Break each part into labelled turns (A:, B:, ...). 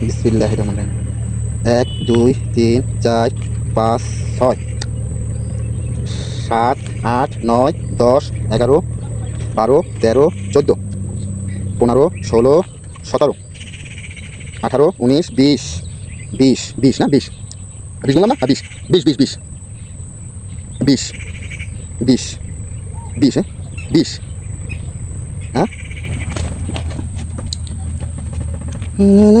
A: বিসমিল্লাহ রহমান এক দুই তিন চার পাঁচ ছয় সাত আট নয় দশ এগারো বারো তেরো চোদ্দো পনেরো ষোলো সতেরো আঠারো উনিশ বিশ বিশ বিশ না বিশ বিশ বললাম না হ্যাঁ, বিশ বিশ বিশ বিশ বিশ বিশ বিশ হ্যাঁ বিশ হ্যাঁ Uh-huh.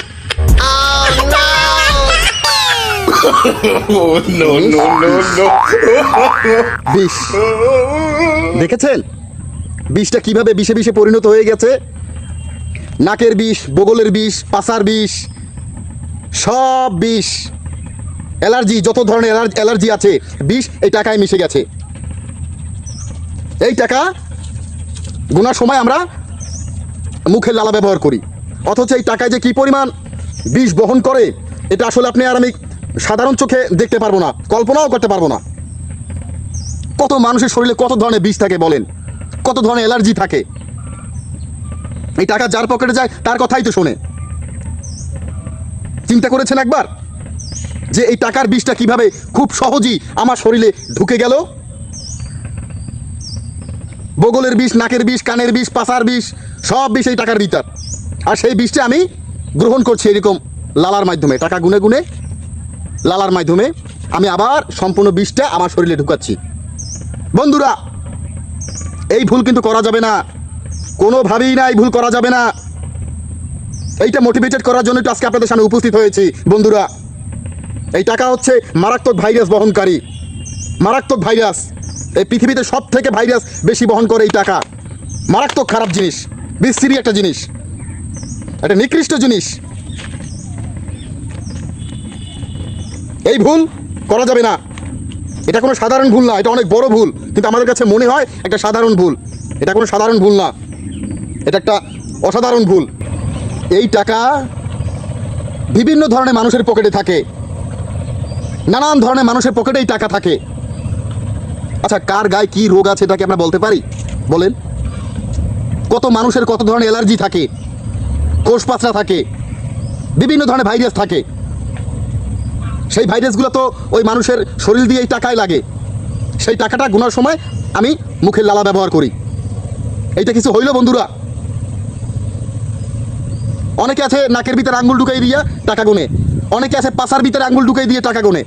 B: No no no no
A: বিষ দেখেছেন বিষটা কিভাবে বিষে বিষে পরিণত হয়ে গেছে নাকের বিষ বগলের বিষ পাসার বিষ সব বিষ অ্যালার্জি যত ধরনের অ্যালার্জি আছে বিষ এই টাকায় মিশে গেছে এই টাকা গোনার সময় আমরা মুখের লালা ব্যবহার করি অথচ এই টাকায় যে কি পরিমাণ বিষ বহন করে এটা আসলে আপনি আর আমি সাধারণ চোখে দেখতে পারবো না কল্পনাও করতে পারবো না কত মানুষের শরীরে কত ধরনের বিষ থাকে বলেন কত ধরনের অ্যালার্জি থাকে এই টাকা যার পকেটে যায় তার কথাই তো শোনে চিন্তা করেছেন একবার যে এই টাকার বিষটা কিভাবে খুব সহজেই আমার শরীরে ঢুকে গেল বগলের বিষ নাকের বিষ কানের বিষ পাশার বিষ সব বিষ এই টাকার ভিতর আর সেই বিষটা আমি গ্রহণ করছি এরকম লালার মাধ্যমে টাকা গুনে গুনে লালার মাধ্যমে আমি আবার সম্পূর্ণ বিষটা আমার শরীরে ঢুকাচ্ছি বন্ধুরা এই ভুল কিন্তু করা যাবে না কোনোভাবেই না এই ভুল করা যাবে না এইটা মোটিভেটেড করার জন্য আজকে আপনাদের সামনে উপস্থিত হয়েছি বন্ধুরা এই টাকা হচ্ছে মারাত্মক ভাইরাস বহনকারী মারাত্মক ভাইরাস এই পৃথিবীতে সব থেকে ভাইরাস বেশি বহন করে এই টাকা মারাত্মক খারাপ জিনিস বিশ্রী একটা জিনিস একটা নিকৃষ্ট জিনিস এই ভুল করা যাবে না এটা কোনো সাধারণ ভুল না এটা অনেক বড় ভুল কিন্তু আমাদের কাছে মনে হয় একটা সাধারণ ভুল এটা কোনো সাধারণ ভুল না এটা একটা অসাধারণ ভুল এই টাকা বিভিন্ন ধরনের মানুষের পকেটে থাকে নানান ধরনের মানুষের পকেটেই টাকা থাকে আচ্ছা কার গায়ে কি রোগ আছে এটাকে আমরা বলতে পারি বলেন কত মানুষের কত ধরনের অ্যালার্জি থাকে কোষ কোষপাচড়া থাকে বিভিন্ন ধরনের ভাইরাস থাকে সেই ভাইরাসগুলো তো ওই মানুষের শরীর দিয়েই টাকায় লাগে সেই টাকাটা গুনার সময় আমি মুখের লালা ব্যবহার করি এইটা কিছু হইল বন্ধুরা অনেকে আছে নাকের ভিতরে আঙ্গুল ঢুকাই দিয়ে টাকা গুনে অনেকে আছে পাশার ভিতরে আঙ্গুল ঢুকাই দিয়ে টাকা গুনে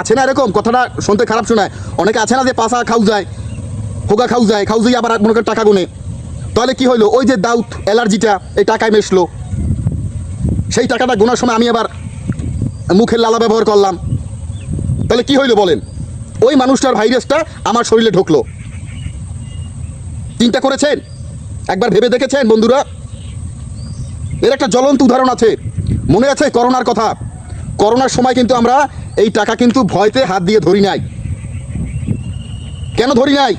A: আছে না এরকম কথাটা শুনতে খারাপ শোনায় অনেকে আছে না যে পাশা খাউ যায় হোগা খাউ যায় খাউ যাই আবার মনে টাকা গুনে তাহলে কি হইলো ওই যে দাউথ অ্যালার্জিটা এই টাকায় মেশলো সেই টাকাটা গোনার সময় আমি আবার মুখের লালা ব্যবহার করলাম তাহলে কি হইলো বলেন ওই মানুষটার ভাইরাসটা আমার শরীরে ঢুকলো চিন্তা করেছেন একবার ভেবে দেখেছেন বন্ধুরা এর একটা জ্বলন্ত উদাহরণ আছে মনে আছে করোনার কথা করোনার সময় কিন্তু আমরা এই টাকা কিন্তু ভয়তে হাত দিয়ে ধরি নাই কেন ধরি নাই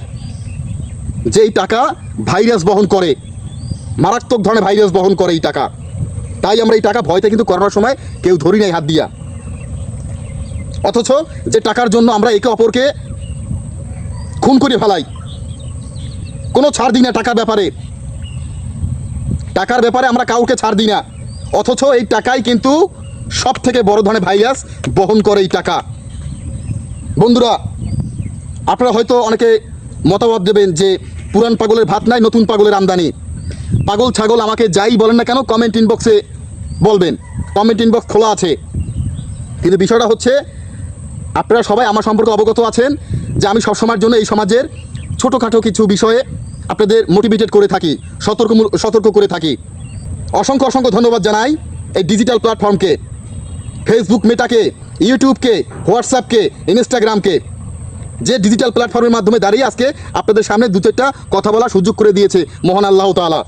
A: যে এই টাকা ভাইরাস বহন করে মারাত্মক ধরনের ভাইরাস বহন করে এই টাকা তাই আমরা এই টাকা ভয়তে কিন্তু করোনার সময় কেউ ধরি নাই হাত দিয়া অথচ যে টাকার জন্য আমরা একে অপরকে খুন করে ফেলাই কোনো ছাড় দিই না টাকার ব্যাপারে টাকার ব্যাপারে আমরা কাউকে ছাড় দিই না অথচ এই টাকাই কিন্তু সব থেকে বড় ধরনের ভাইরাস বহন করে এই টাকা বন্ধুরা আপনারা হয়তো অনেকে মতামত দেবেন যে পুরান পাগলের ভাত নাই নতুন পাগলের আমদানি পাগল ছাগল আমাকে যাই বলেন না কেন কমেন্ট ইনবক্সে বলবেন কমেন্ট ইনবক্স খোলা আছে কিন্তু বিষয়টা হচ্ছে আপনারা সবাই আমার সম্পর্কে অবগত আছেন যে আমি সবসময়ের জন্য এই সমাজের ছোটোখাটো কিছু বিষয়ে আপনাদের মোটিভেটেড করে থাকি সতর্ক সতর্ক করে থাকি অসংখ্য অসংখ্য ধন্যবাদ জানাই এই ডিজিটাল প্ল্যাটফর্মকে ফেসবুক মেটাকে ইউটিউবকে হোয়াটসঅ্যাপকে ইনস্টাগ্রামকে যে ডিজিটাল প্ল্যাটফর্মের মাধ্যমে দাঁড়িয়ে আজকে আপনাদের সামনে দু চারটা কথা বলার সুযোগ করে দিয়েছে মোহন আল্লাহ তালা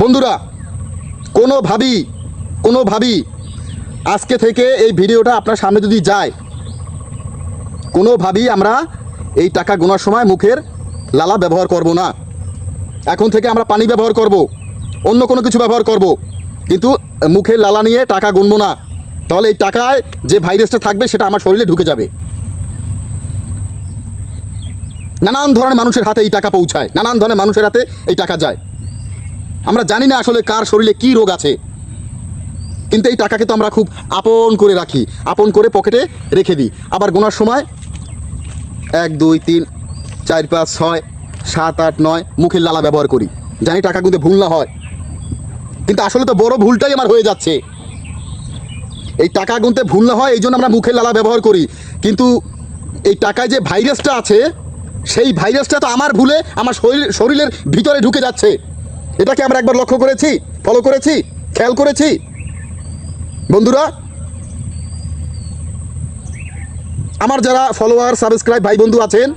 A: বন্ধুরা কোনোভাবেই কোনোভাবেই আজকে থেকে এই ভিডিওটা আপনার সামনে যদি যায় কোনোভাবেই আমরা এই টাকা গোনার সময় মুখের লালা ব্যবহার করব না এখন থেকে আমরা পানি ব্যবহার করব অন্য কোনো কিছু ব্যবহার করব কিন্তু মুখের লালা নিয়ে টাকা গুনবো না তাহলে এই টাকায় যে ভাইরাসটা থাকবে সেটা আমার শরীরে ঢুকে যাবে নানান ধরনের মানুষের হাতে এই টাকা পৌঁছায় নানান ধরনের মানুষের হাতে এই টাকা যায় আমরা জানি না আসলে কার শরীরে কি রোগ আছে কিন্তু এই টাকাকে তো আমরা খুব আপন করে রাখি আপন করে পকেটে রেখে দিই আবার গোনার সময় এক দুই তিন চার পাঁচ ছয় সাত আট নয় মুখের লালা ব্যবহার করি জানি টাকা কিন্তু ভুল না হয় কিন্তু আসলে তো বড় ভুলটাই আমার হয়ে যাচ্ছে এই টাকা গুনতে ভুল না হয় এই জন্য আমরা মুখের লালা ব্যবহার করি কিন্তু এই টাকায় যে ভাইরাসটা আছে সেই ভাইরাসটা তো আমার ভুলে আমার শরীর শরীরের ভিতরে ঢুকে যাচ্ছে এটাকে আমরা একবার লক্ষ্য করেছি ফলো করেছি খেয়াল করেছি বন্ধুরা আমার যারা ফলোয়ার সাবস্ক্রাইব ভাই বন্ধু আছেন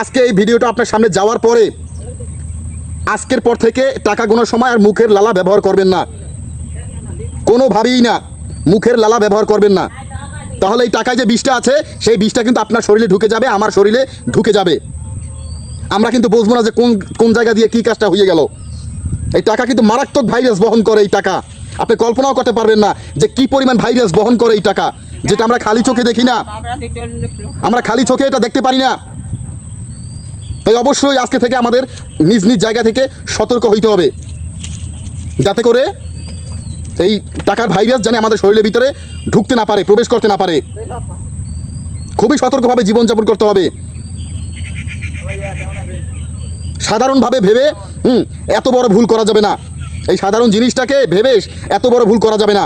A: আজকে এই ভিডিওটা আপনার সামনে যাওয়ার পরে আজকের পর থেকে টাকা গোনার সময় আর মুখের লালা ব্যবহার করবেন না কোনোভাবেই না মুখের লালা ব্যবহার করবেন না তাহলে এই টাকায় যে বিষটা আছে সেই বিষটা কিন্তু আপনার শরীরে ঢুকে যাবে আমার শরীরে ঢুকে যাবে আমরা কিন্তু বুঝবো না যে কোন কোন জায়গা দিয়ে কী কাজটা হয়ে গেল এই টাকা কিন্তু মারাত্মক ভাইরাস বহন করে এই টাকা আপনি কল্পনাও করতে পারবেন না যে কি পরিমাণ ভাইরাস বহন করে এই টাকা যেটা আমরা খালি চোখে দেখি না আমরা খালি চোখে এটা দেখতে পারি না তাই অবশ্যই আজকে থেকে আমাদের নিজ নিজ জায়গা থেকে সতর্ক হইতে হবে যাতে করে এই টাকার ভাইরাস যেন আমাদের শরীরের ভিতরে ঢুকতে না পারে প্রবেশ করতে না পারে খুবই সতর্কভাবে জীবনযাপন করতে হবে সাধারণভাবে ভেবে হুম এত বড় ভুল করা যাবে না এই সাধারণ জিনিসটাকে ভেবে এত বড় ভুল করা যাবে না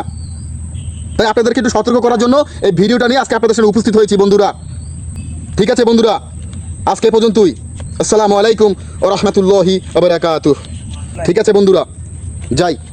A: তাই আপনাদেরকে একটু সতর্ক করার জন্য এই ভিডিওটা নিয়ে আজকে আপনাদের সাথে উপস্থিত হয়েছি বন্ধুরা ঠিক আছে বন্ধুরা আজকে পর্যন্তই আসসালামু আলাইকুম ও রহমতুল্লাহি আবার ঠিক আছে বন্ধুরা যাই